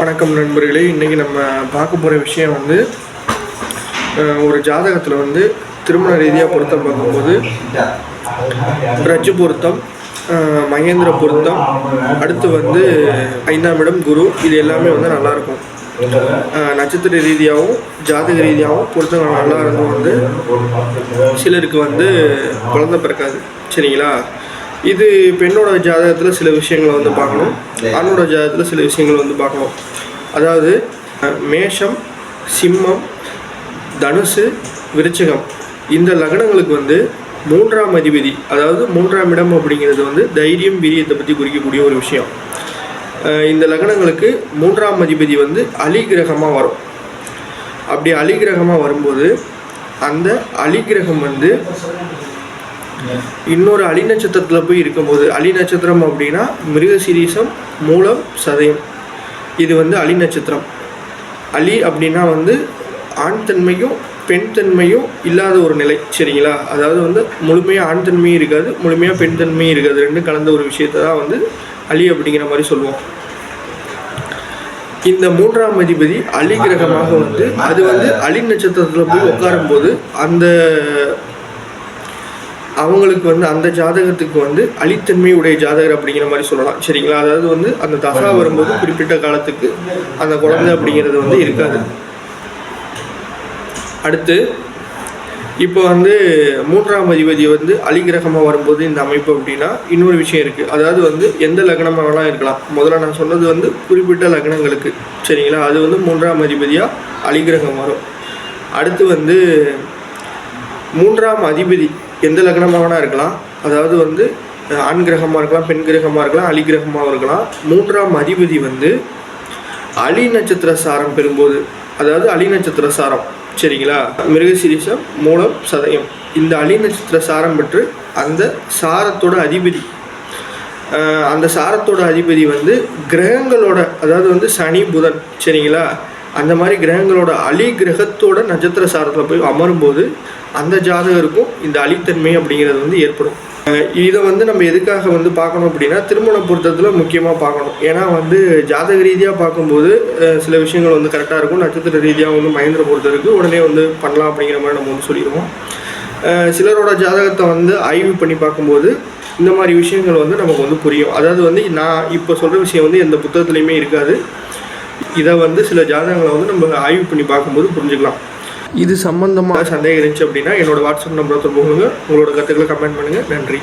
வணக்கம் நண்பர்களே. இன்றைக்கி நம்ம பார்க்க போகிற விஷயம் வந்து ஒரு ஜாதகத்தில் வந்து திருமண ரீதியாக பொருத்தம் பார்க்கும்போது ரஜு பொருத்தம் மகேந்திர பொருத்தம் அடுத்து வந்து ஐந்தாம் இடம் குரு. இது எல்லாமே வந்து நல்லாயிருக்கும். நட்சத்திர ரீதியாகவும் ஜாதக ரீதியாகவும் பொருத்தங்கள் நல்லா இருந்தும் வந்து சிலருக்கு வந்து குழந்த பிறக்காது. சரிங்களா? இது பெண்ணோட ஜாதகத்தில் சில விஷயங்களை வந்து பார்க்கணும். ஆணோட ஜாதகத்தில் சில விஷயங்கள் வந்து பார்க்கணும். அதாவது மேஷம் சிம்மம் தனுசு விருச்சிகம். இந்த லக்னங்களுக்கு வந்து மூன்றாம் அதிபதி அதாவது மூன்றாம் இடம் அப்படிங்கிறது வந்து தைரியம் வீரியத்தை பற்றி குறிக்கக்கூடிய ஒரு விஷயம். இந்த லக்னங்களுக்கு மூன்றாம் அதிபதி வந்து அலி கிரகமாக வரும். அப்படி அலி கிரகமாக வரும்போது அந்த அலி கிரகம் வந்து இன்னொரு அலி நட்சத்திரத்தில் போய் இருக்கும்போது அலி நட்சத்திரம் அப்படின்னா மிருக சீரீசம் மூலம் சதயம். இது வந்து அலி நட்சத்திரம். அலி அப்படின்னா வந்து ஆண் தன்மையும் பெண் தன்மையும் இல்லாத ஒரு நிலை சரிங்களா? அதாவது வந்து முழுமையாக ஆண் தன்மையும் இருக்காது முழுமையாக பெண் தன்மையும் இருக்காது. ரெண்டும் கலந்த ஒரு விஷயத்தை தான் வந்து அலி அப்படிங்கிற மாதிரி சொல்லுவோம். இந்த மூன்றாம் அதிபதி அலி கிரகமாக வந்து அது வந்து அலி நட்சத்திரத்தில் போய் உட்காரும் போது அந்த அவங்களுக்கு வந்து அந்த ஜாதகத்துக்கு வந்து அலித்தன்மை உடைய ஜாதகர் அப்படிங்கிற மாதிரி சொல்லலாம். சரிங்களா? அதாவது வந்து அந்த தசா வரும்போது குறிப்பிட்ட காலத்துக்கு அந்த குழந்தை அப்படிங்கிறது வந்து இருக்காது. அடுத்து இப்போ வந்து மூன்றாம் அதிபதி வந்து அலிகிரகமாக வரும்போது இந்த அமைப்பு அப்படின்னா இன்னொரு விஷயம் இருக்குது அதாவது வந்து எந்த லக்னமாக வேணால் இருக்கலாம். முதல்ல நான் சொன்னது வந்து குறிப்பிட்ட லக்னங்களுக்கு. சரிங்களா? அது வந்து மூன்றாம் அதிபதியாக அலிகிரகம் வரும். அடுத்து வந்து மூன்றாம் அதிபதி எந்த லக்னமாக வேணால் இருக்கலாம். அதாவது வந்து ஆண் கிரகமாக இருக்கலாம் பெண் கிரகமாக இருக்கலாம் அலி கிரகமாகவும் இருக்கலாம். மூன்றாம் அதிபதி வந்து அலி நட்சத்திர சாரம் பெறும்போது அதாவது அலி நட்சத்திர சாரம் சரிங்களா? மிருகசிரிசம் மூலம் சதயம். இந்த அலி நட்சத்திர சாரம் பெற்று அந்த சாரத்தோட அதிபதி அந்த சாரத்தோட அதிபதி வந்து கிரகங்களோட அதாவது வந்து சனி புதன் சரிங்களா? அந்த மாதிரி கிரகங்களோட அலி கிரகத்தோட நட்சத்திர சாரத்தில் போய் அமரும்போது அந்த ஜாதகருக்கும் இந்த அலித்தன்மை அப்படிங்கிறது வந்து ஏற்படும். இதை வந்து நம்ம எதுக்காக வந்து பார்க்கணும் அப்படின்னா திருமண பொருத்தத்தில் முக்கியமாக பார்க்கணும். ஏன்னா வந்து ஜாதக ரீதியாக பார்க்கும்போது சில விஷயங்கள் வந்து கரெக்டாக இருக்கும். நட்சத்திர ரீதியாக வந்து மகேந்திர பொறுத்தருக்கு உடனே வந்து பண்ணலாம் அப்படிங்கிற மாதிரி நம்ம வந்து சொல்லிடுவோம். சிலரோட ஜாதகத்தை வந்து ஆய்வு பண்ணி பார்க்கும்போது இந்த மாதிரி விஷயங்கள் வந்து நமக்கு வந்து புரியும். அதாவது வந்து நான் இப்போ சொல்கிற விஷயம் வந்து எந்த புத்தகத்துலேயுமே இருக்காது. இதை வந்து சில ஜாதகங்களை வந்து நம்ம ஆய்வு பண்ணி பார்க்கும்போது புரிஞ்சுக்கலாம். இது சம்பந்தமாக சந்தேகம் இருந்துச்சு அப்படின்னா என்னோட வாட்ஸ்அப் நம்பரை தொடர்பு உங்களோட கருத்துக்களை கமெண்ட் பண்ணுங்கள் நன்றி.